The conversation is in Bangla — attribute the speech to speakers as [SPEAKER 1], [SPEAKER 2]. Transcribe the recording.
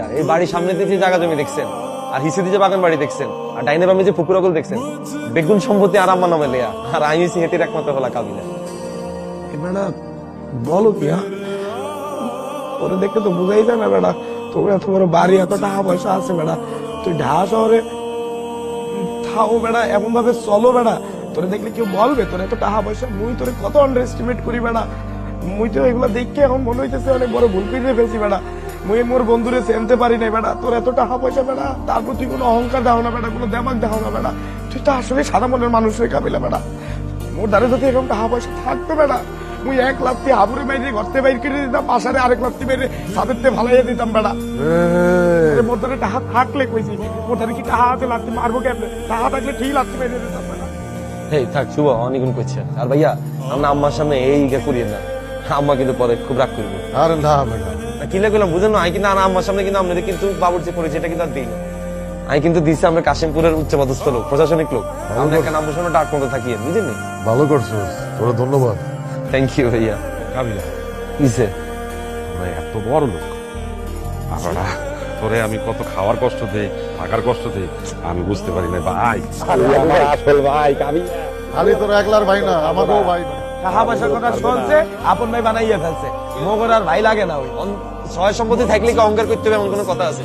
[SPEAKER 1] বাড়িটা এই বাড়ির সামনে দিয়ে যে জায়গা জমি দেখছেন, আর হিসে দিয়ে যে বাগান বাড়ি দেখছেন, আর ডাইনে বামে যে পুকুরগুলো দেখছেন, বেগুন সম্পত্তি আর আমার নামে লেয়া আর আমি হচ্ছি হেতির একমাত্র হলা কাবিলা।
[SPEAKER 2] বেটা বলো কি হ্যাঁ? ওরে দেখে তো বুঝাই যায় না বেটা এত বড় বাড়ি, এত টাকা পয়সা আছে বেটা তুই ঢাকা শহরে থাও বেটা এমন ভাবে চলো বেটা তোরে দেখলে কেউ বলবে, তোর এত টাকা পয়সা, মুই তোরে কত আন্ডার এস্টিমেট করি বেটা মুই তো এগুলো দেখে এখন মনে হইতেছে অনেক বড় ভুল করে ফেলছি বেটা মুই মোর বন্ধুরে চেনতে পারি নাই বেটা তোর এত টাকা পয়সা বেটা তারপর তুই কোনো অহংকার দাও না বেটা কোনো দেমাক দাও না বেটা তুই তো আসলে সাদা মনের মানুষ হয়ে কাবিলা বেটা মোর দ্বারে যদি এরকম টাকা পয়সা থাকতো বেটা মুই এক লাত্তি হাবুরে বাইরে ঘরতে বাইর করে দিতাম পাশারে আরেক লাত্তি বাইরে সাদেরতে ভালাইয়া দিতাম বেটা মোর দ্বারে টাকা থাকলে কইছি মোর দ্বারে কি টাকা আছে লাত্তি মারবো কেমনে? টাকা থাকলে ঠিক লাত্তি বাইরে দিতাম বেটা
[SPEAKER 1] এই থাক শুভ অনেকগুণ করছে আর ভাইয়া আমরা আম্মার সামনে এই করিয়ে না। আম্মা কিন্তু পরে খুব রাগ করবে।
[SPEAKER 3] আরে না বেটা
[SPEAKER 1] আর কিলে করলাম বুঝেন না আমি কিন্তু আর আম্মার সামনে কিন্তু আপনাদের কিন্তু বাবুর যে পরিচয় এটা কিন্তু আর দিই না। আমি কিন্তু দিছি আমরা কাশিমপুরের উচ্চপদস্থ লোক প্রশাসনিক লোক। আমরা এখানে আমরা শোনো ডাক মতো থাকি বুঝেন নি?
[SPEAKER 3] ভালো করছিস তোরা ধন্যবাদ।
[SPEAKER 1] থ্যাংক ইউ ভাইয়া।
[SPEAKER 4] কাবিলা তোরা এত বড় লোক। আমরা তোরে আমি কত খাওয়ার কষ্ট দেই থাকার কষ্ট দেই আমি বুঝতে পারি না ভাই।
[SPEAKER 1] আসল ভাই কাবি
[SPEAKER 3] খালি তোর একলার ভাই না আমাকেও ভাই না।
[SPEAKER 2] টাকা পয়সার কথা শুনছে আপন ভাই বানাইয়া ফেলছে।
[SPEAKER 1] মোগর আর ভাই লাগে না ওই। ছয় সম্পত্তি থাকলে কি অহংকার করতে হবে এমন কোনো কথা আছে?